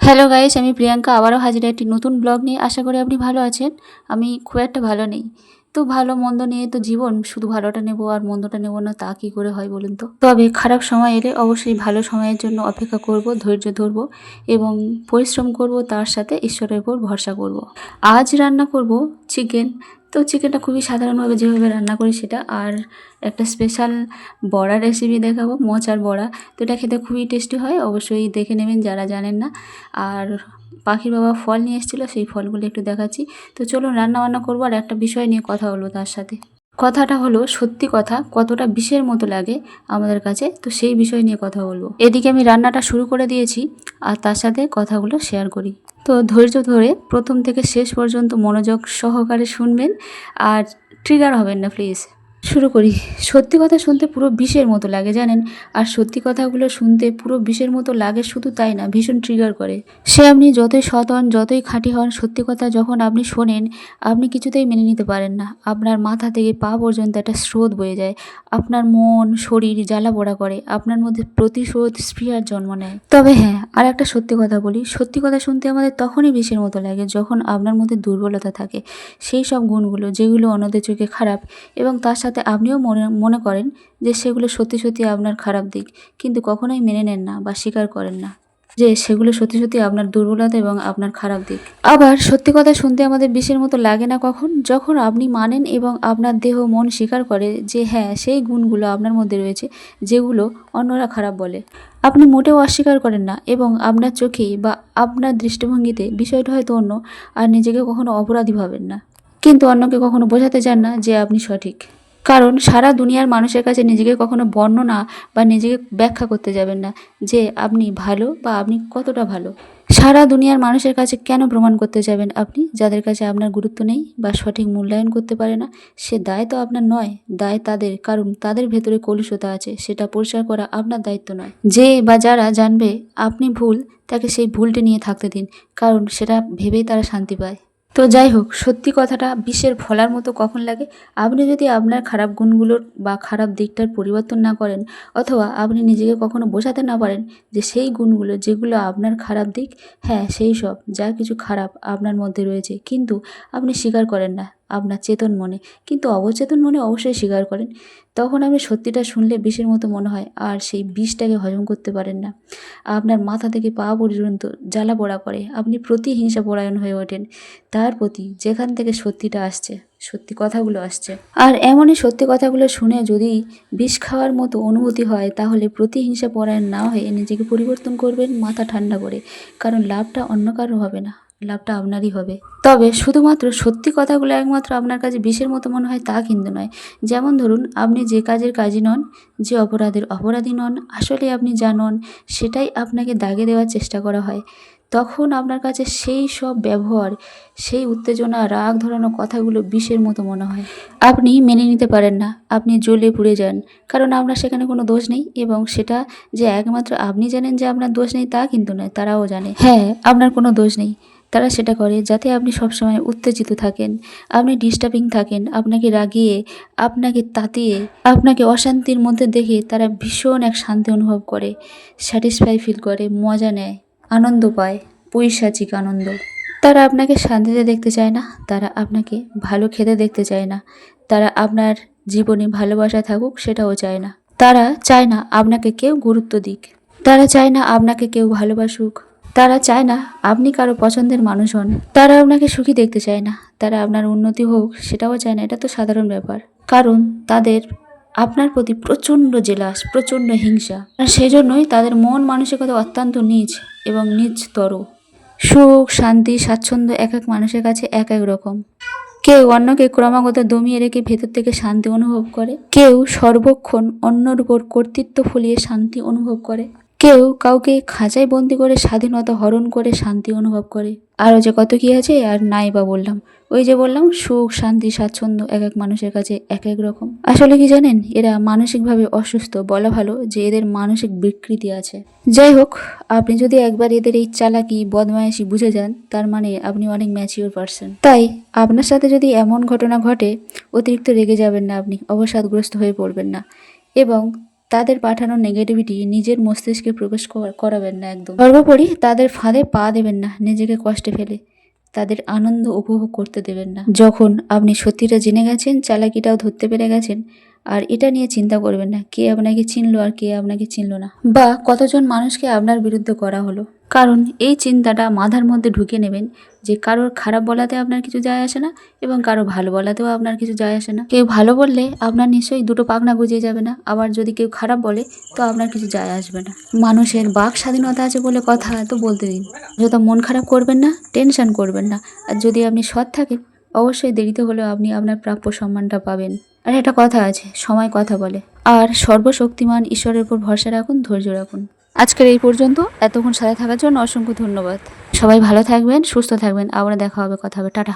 Hello guys আমি প্রিয়াঙ্কা আবারও হাজির একটি নতুন ব্লগ নিয়ে আশা করি আপনি ভালো আছেন। আমি খুব একটা ভালো নেই। তো ভালো মন্দ নিয়ে তো জীবন শুধু ভালোটা নেব আর মন্দটা নেব না, তা কী করে হয় বলুন তো? তবে খারাপ সময় এলে অবশ্যই ভালো সময়ের জন্য অপেক্ষা করব, ধৈর্য ধরব এবং পরিশ্রম করব, তার সাথে ঈশ্বরের উপর ভরসা করব। আজ রান্না করব চিকেন। তো চিকেনটা খুবই সাধারণভাবে যেভাবে রান্না করি সেটা, আর একটা স্পেশাল বড়া রেসিপি দেখাবো, মোচার বড়া। তো এটা খেতে খুবই টেস্টি হয়, অবশ্যই দেখে নেবেন যারা জানেন না। আর পাখির বাবা ফল নিয়ে এসেছিল, সেই ফলগুলো একটু দেখাচ্ছি। তো চলুন রান্না বান্না করব আর একটা বিষয় নিয়ে কথা বলব তার সাথে। কথাটা হলো, সত্যি কথা, কতটা বিষের মতো লাগে আমাদের কাছে, তো সেই বিষয় নিয়ে কথা বলব। এদিকে আমি রান্নাটা শুরু করে দিয়েছি আর তার সাথে কথাগুলো শেয়ার করি। তো ধৈর্য ধরে প্রথম থেকে শেষ পর্যন্ত মনোযোগ সহকারে শুনবেন আর ট্রিগার হবেন না প্লিজ শুরু করি। সত্যি কথা শুনতে পুরো বিষের মতো লাগে, জানেন? আর সত্যি কথাগুলো শুনতে পুরো বিষের মতো লাগে, শুধু তাই না, ভীষণ ট্রিগার করে। সে আপনি যতই সৎ হন, যতই খাঁটি হন, সত্যি কথা যখন আপনি শোনেন, আপনি কিছুতেই মেনে নিতে পারেন না। আপনার মাথা থেকে পা পর্যন্ত একটা স্রোত বয়ে যায়। আপনার মন, শরীর জ্বালা পোড়া করে। আপনার মধ্যে প্রতিশোধ, স্পৃহার জন্ম নেয়। তবে হ্যাঁ আর একটা সত্যি কথা বলি। সত্যি কথা শুনতে আমাদের তখনই বিষের মতো লাগে যখন আপনার মধ্যে দুর্বলতা থাকে। সেই সব গুণগুলো, যেগুলো অন্যদের চোখে খারাপ এবং তার সাথে আপনিও মনে মনে করেন যে সেগুলো সত্যি সত্যি আপনার খারাপ দিক, কিন্তু কখনোই মেনে নেন না বা স্বীকার করেন না যে সেগুলো সত্যি সত্যি আপনার দুর্বলতা এবং আপনার খারাপ দিক। আবার সত্যি কথা শুনতে আমাদের বিষের মতো লাগে না কখন? যখন আপনি মানেন এবং আপনার দেহ মন স্বীকার করে যে হ্যাঁ সেই গুণগুলো আপনার মধ্যে রয়েছে, যেগুলো অন্যরা খারাপ বলে। আপনি মোটেও অস্বীকার করেন না এবং আপনার চোখে বা আপনার দৃষ্টিভঙ্গিতে বিষয়টা হয়তো অন্য, আর নিজেকে কখনো অপরাধী ভাবেন না। কিন্তু অন্যকে কখনো বোঝাতে চান না যে আপনি সঠিক। কারণ সারা দুনিয়ার মানুষের কাছে নিজেকে কখনো বর্ণনা বা নিজেকে ব্যাখ্যা করতে যাবেন না যে আপনি ভালো বা আপনি কতটা ভালো। সারা দুনিয়ার মানুষের কাছে কেন প্রমাণ করতে যাবেন আপনি? যাদের কাছে আপনার গুরুত্ব নেই বা সঠিক মূল্যায়ন করতে পারে না। সে দায় তো আপনার নয়, দায় তাদের, কারণ তাদের ভেতরে কলুষতা আছে, সেটা পরিষ্কার করা আপনার দায়িত্ব নয়। যে বা যারা জানবে আপনি ভুল, তাকে সেই ভুলটি নিয়ে থাকতে দিন, কারণ সেটা ভেবেই তারা শান্তি পায়। তো যাই হোক, সত্যি কথাটা বিশ্বের ফলার মতো কখন লাগে? আপনি যদি আপনার খারাপ গুণগুলোর বা খারাপ দিকটার পরিবর্তন না করেন, অথবা আপনি নিজেকে কখনো বোঝাতে না পারেন যে সেই গুণগুলো, যেগুলো আপনার খারাপ দিক হ্যাঁ সেই সব, যা কিছু খারাপ আপনার মধ্যে রয়েছে, কিন্তু আপনি স্বীকার করেন না। আপনার চেতন মনে, কিন্তু অবচেতন মনে অবশ্যই স্বীকার করেন। তখন আপনি সত্যিটা শুনলে বিষের মতো মনে হয়, আর সেই বিষটাকে হজম করতে পারেন না। আপনার মাথা থেকে পা পর্যন্ত জ্বালা পোড়া করে, আপনি প্রতিহিংসা পরায়ণ হয়ে ওঠেন। তার প্রতি যেখান থেকে সত্যিটা আসছে, সত্যি কথাগুলো আসছে। আর এমনই সত্যি কথাগুলো শুনে যদি বিষ খাওয়ার মতো অনুভূতি হয়, তাহলে প্রতিহিংসা পরায়ণ না হয়ে নিজেকে পরিবর্তন করবেন মাথা ঠান্ডা করে, কারণ লাভটা অন্য কারও হবে না। লাভটা আপনারই হবে। তবে শুধুমাত্র সত্যি কথাগুলো একমাত্র আপনার কাছে বিষের মতো মনে হয় তা কিন্তু নয়। যেমন ধরুন, আপনি যে কাজের কাজই নন, যে অপরাধের অপরাধী নন, আসলে আপনি যা নন, সেটাই আপনাকে দাগে দেওয়ার চেষ্টা করা হয়। তখন আপনার কাছে সেই সব ব্যবহার, সেই উত্তেজনা, রাগ ধরানো কথাগুলো বিষের মতো মনে হয়। আপনি মেনে নিতে পারেন না, আপনি জ্বলে পুড়ে যান, কারণ আপনার সেখানে কোনো দোষ নেই এবং সেটা যে একমাত্র আপনি জানেন যে আপনার দোষ নেই তা কিন্তু নয়, তারাও জানে। হ্যাঁ আপনার কোনো দোষ নেই। তারা সেটা করে যাতে আপনি সবসময় উত্তেজিত থাকেন, আপনি ডিস্টার্বিং থাকেন, আপনাকে রাগিয়ে, আপনাকে তাতিয়ে, আপনাকে অশান্তির মধ্যে দেখে তারা ভীষণ এক শান্তি অনুভব করে স্যাটিসফাই ফিল করে, মজা নেয়, আনন্দ পায়, পৈশাচিক আনন্দ। তারা আপনাকে শান্তিতে দেখতে চায় না, তারা আপনাকে ভালো খেতে দেখতে চায় না, তারা আপনার জীবনে ভালোবাসা থাকুক সেটাও চায় না। তারা চায় না আপনাকে কেউ গুরুত্ব দিক। তারা চায় না আপনাকে কেউ ভালোবাসুক। তারা চায় না আপনি কারও পছন্দের মানুষ হন। তারা আপনাকে সুখী দেখতে চায় না। তারা আপনার উন্নতি হোক, সেটাও চায় না। এটা তো সাধারণ ব্যাপার। কারণ তাদের, আপনার প্রতি প্রচণ্ড জেলাস, প্রচণ্ড হিংসা। আর সেজন্যই তাদের মন মানসিকতা অত্যন্ত নিচ এবং নিচতর। সুখ, শান্তি, স্বাচ্ছন্দ্য এক এক মানুষের কাছে এক এক রকম। কেউ অন্যকে ক্রমাগত দমিয়ে রেখে ভেতর থেকে শান্তি অনুভব করে। কেউ সর্বক্ষণ অন্যর উপর কর্তৃত্ব ফুলিয়ে শান্তি অনুভব করে। কেউ কাউকে খাঁচায় বন্দি করে, স্বাধীনতা হরণ করে, শান্তি অনুভব করে। আরও যে কত কী আছে, আর নাই বা বললাম। ওই যে বললাম, সুখ, শান্তি, স্বাচ্ছন্দ্য এক এক মানুষের কাছে এক এক রকম। আসলে কি জানেন, এরা মানসিকভাবে অসুস্থ, বলা ভালো যে এদের মানসিক বিকৃতি আছে। যাই হোক, আপনি যদি একবার এদের এই চালাকি বদমায়াসি বুঝে যান, তার মানে আপনি অনেক ম্যাচিওর পারসন তাই আপনার সাথে যদি এমন ঘটনা ঘটে, অতিরিক্ত রেগে যাবেন না আপনি, অবসাদগ্রস্ত হয়ে পড়বেন না। এবং তাদের পাঠানো নেগেটিভিটি নিজের মস্তিষ্কে প্রবেশ কর- করাবেন না একদম। সর্বোপরি তাদের ফাঁদে পা দেবেন না নিজেকে কষ্টে ফেলে। তাদের আনন্দ উপভোগ করতে দেবেন না। যখন আপনি সত্যিটা জেনে গেছেন চালাকিটাও ধরতে পেরে গেছেন আর এটা নিয়ে চিন্তা করবেন না কে আপনাকে চিনলো আর কে আপনাকে চিনলো না। বা কতজন মানুষকে আপনার বিরুদ্ধে করা হলো? কারণ এই চিন্তাটা মাথার মধ্যে ঢুকে নেবেন যে কারোর খারাপ বলাতে আপনার কিছু যায় আসে না এবং কারও ভালো বলাতেও আপনার কিছু যায় আসে না। কেউ ভালো বললে আপনার নিশ্চয়ই দুটো পাখনা গুজিয়ে যাবে না, আবার যদি কেউ খারাপ বলে তো আপনার কিছু যায় আসবে না। মানুষের বাক স্বাধীনতা আছে বলে কথা তো বলতে দিন। যত মন খারাপ করবেন না, টেনশন করবেন না। আর যদি আপনি সৎ থাকেন, অবশ্যই দেরিতে হলেও আপনি আপনার প্রাপ্য সম্মানটা পাবেন। আর একটা কথা আছে, সময় কথা বলে। আর সর্বশক্তিমান ঈশ্বরের উপর ভরসা রাখুন, ধৈর্য রাখুন। আজকের এই পর্যন্ত। এতক্ষণ সাথে থাকার জন্য অসংখ্য ধন্যবাদ। সবাই ভালো থাকবেন, সুস্থ থাকবেন। আবার দেখা হবে, কথা হবে। টাটা।